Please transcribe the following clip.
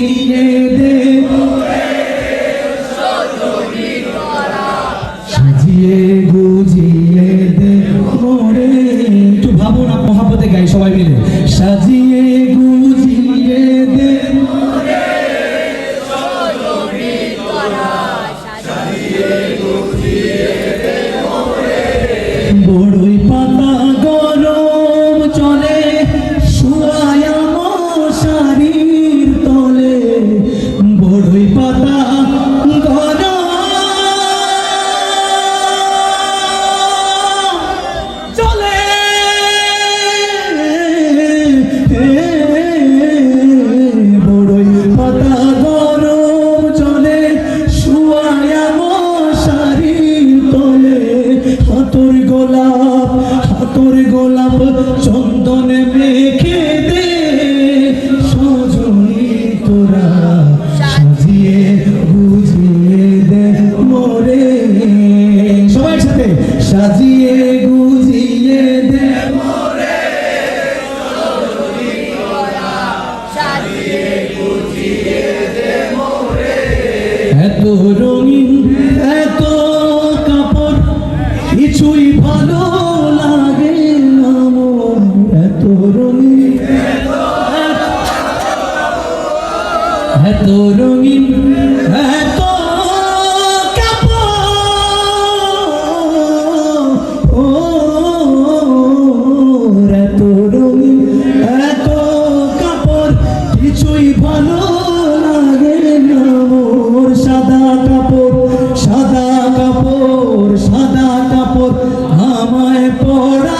ফিরিয়ে দে সাজিয়ে গুজিয়ে দে একটু ভাবুন মহাপতে গাই সবাই মিলে। হাতুর গোলাপ হাতুর গোলাপ চন্দনে মেখে দে। সজনী তোরা সাজিয়ে গুজিয়ে দে মোরে। সবাই সাথে সাজিয়ে গুজিয়ে দে এত রঙিন এত ভালো লাগে সাদা কাপড় সাদা কাপড় সাদা কাপড় আমায় পড়ায়